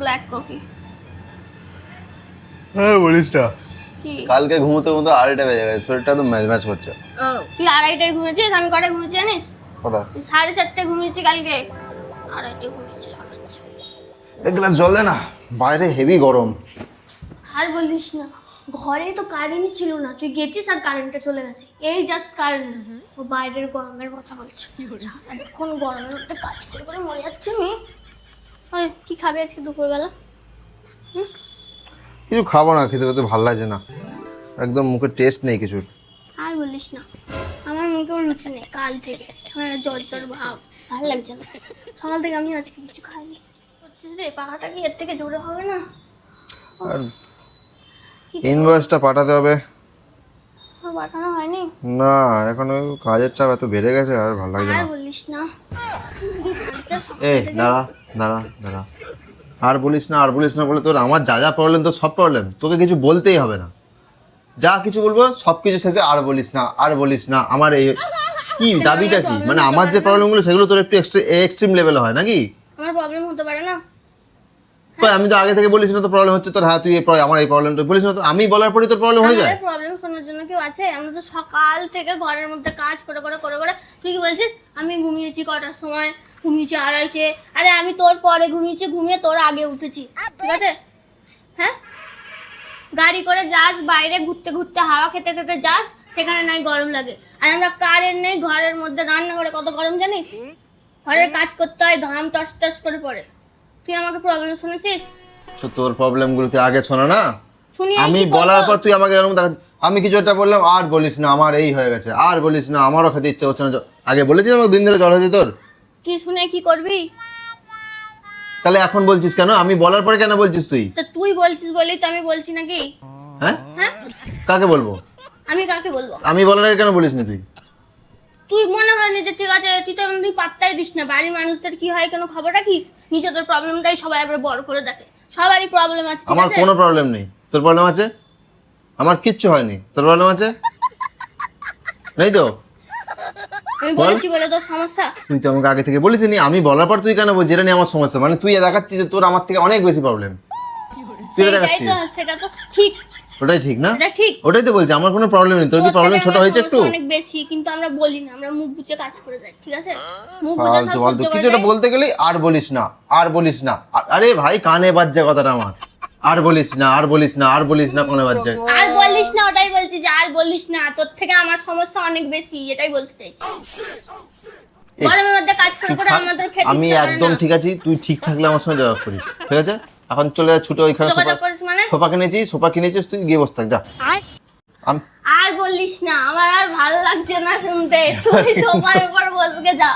Black coffee হ্যাঁ বলিস না। কালকে ঘুমোতে ঘুমোতে আড়াইটা বেজে গেছে শরীরটা তো ম্যাচ ম্যাচ করছে তুই আড়াইটায় ঘুমিয়েছিস? আমি কটায় ঘুমিয়েছি জানিস? কটা? সাড়ে চারটায় ঘুমিয়েছি কালকে। আড়াইটায় ঘুমিয়েছি এক গ্লাস জল দে না বাইরে হেভি গরম। আর বলিস না ঘরে তো কারেন্টই ছিল না। তুই গেছিস আর কারেন্টটা চলে গেছে এই জাস্ট কারেন্ট ও বাইরের গরমের কথা বলছি। সারাক্ষণ গরমের মধ্যে কাজ করে করে মরে যাচ্ছে মেয়ে ওই কি খাবে আজকে দুপুরবেলা? কিছু খাব না খেতে খেতে ভালো লাগছে না। একদম মুখে টেস্ট নেই কিছু। আর বলিস না আমার মুখেও রুচি নেই কাল থেকে। আমার জ্বর জ্বর ভাব ভালো লাগছে না। সকাল থেকে আমি আজকে কিছু খাইনি। রে পাহাড়টা কি এর থেকে জোরে হবে না? আর ইনভয়েসটা পাঠাতে হবে। পাঠানো হয়নি? না এখন কাজের চাপ এত বেড়ে গেছে আর ভালো লাগছে আর না। বলিস না। এ দাঁড়া। দাঁড়া দাঁড়া। আর বলিস না আর বলিস না বলে তোর আমার যা যা প্রবলেম তোর সব প্রবলেম তোকে কিছু বলতেই হবে না। যা কিছু বলব সব কিছু শেষে আর বলিস না আর বলিস না। আমার এই কি দাবিটা কি? মানে আমার যে প্রবলেমগুলো সেগুলো তোর একটু এক্সট্রিম লেভেলে হয় নাকি? আমার প্রবলেম হতে পারে না। কই আমি তো আগে থেকে বলিস না তো প্রবলেম হচ্ছে তোর হ্যাঁ তুই এই আমার এই প্রবলেমটা বলিস না তো আমি বলার পরেই তোর প্রবলেম হয়ে যায়? প্রবলেম শোনার জন্য কেউ আছে? আমরা তো সকাল থেকে ঘরের মধ্যে কাজ করে করে করে করে। তুই কি বলছিস? আমি ঘুমিয়েছি কটার সময়। ঘুমিয়েছি আড়াইটে আরে আমি তোর পরে ঘুমিয়েছি ঘুমিয়ে তোর আগে উঠেছি। ঠিক আছে? হ্যাঁ? গাড়ি করে যাস বাইরে ঘুরতে ঘুরতে হাওয়া খেতে খেতে যাস সেখানে নাই গরম লাগে। আর আমরা কারেন্ট নেই ঘরের মধ্যে রান্না করে কত গরম জানিস? ঘরের কাজ করতে হয় ঘাম টস টস করে পড়ে। তুই আমাকে প্রবলেম শুনেছিস? তো তোর প্রবলেমগুলো তুই আগে শোনা না? শুনি আমি বলার পর তুই আমাকে এরকম দেখা আমি কিছু একটা বললাম আর বলিস না আমার এই হয়ে গেছে আর বলিস না আমারও খেতে ইচ্ছে হচ্ছে না। আগে বলেছিস আমাকে দিন ধরে জ্বর হয়েছে তোর? কি শুনে কি করবি? তাহলে এখন বলছিস কেন? আমি বলার পরে কেন বলছিস তুই? তা তুই বলছিস বলেই তো আমি বলছি নাকি? হ্যাঁ? হ্যাঁ? কাকে বলব? আমি কাকে বলব? আমি বলার আগে কেন বলিস না তুই? তুই মনে হয় যে ঠিক আছে তুই তো তুই পাত্তাই দিস না। বাড়ির মানুষদের কি হয় কেন খবর রাখিস? নিজেদের প্রবলেমটাই সবাই আবার বড় করে দেখে। সবারই প্রবলেম আছে আমার কোনো প্রবলেম নেই। তোর প্রবলেম আছে? আমার কিচ্ছু হয়নি। তোর প্রবলেম আছে? নেই তো? আমি বলেছি বলে তোর সমস্যা? তুই তো আমাকে আগে থেকে বলিস নি। আমি বলার পর তুই কেন বলছিস এটা নিয়ে আমার সমস্যা? মানে তুই দেখাচ্ছিস যে তোর আমার থেকে অনেক বেশি প্রবলেম তুই দেখাচ্ছিস? সেটা তো ঠিক। ওটাই ঠিক না? এটা ঠিক। ওটাই তো বলছি আমার কোনো প্রবলেম নেই। তোর কি প্রবলেম ছোট হয়েছে একটু? অনেক বেশি কিন্তু আমরা বলি না। আমরা মুখ বুঝে কাজ করে যাই ঠিক আছে? মুখ বুঝে সব ফালতু কিছু একটা বলতে গেলেই আর বলিস না আর বলিস না। আরে ভাই কানে বাজছে কথাটা আমার। আর বলিস না আর বলিস না আর বলিস না কানে বাজছে। আর বলিস না বলছি যে আর বলিস না তোর থেকে আমার সমস্যা অনেক বেশি এটাই বলতে চাইছি। গরমের মধ্যে কাজ করে করে আমাদের খেতে আমি একদম ঠিক আছি তুই ঠিক থাকলে আমার সঙ্গে যোগাযোগ করিস ঠিক আছে? এখন চলে যা ছুটে ওইখানে সোফা মানে? সোফা কিনেছি সোফা কিনেছিস তুই গিয়ে বস থাক যা। আর বলিস না আমার আর ভালো লাগছে না শুনতে। তুই সোফার উপর বসকে যা।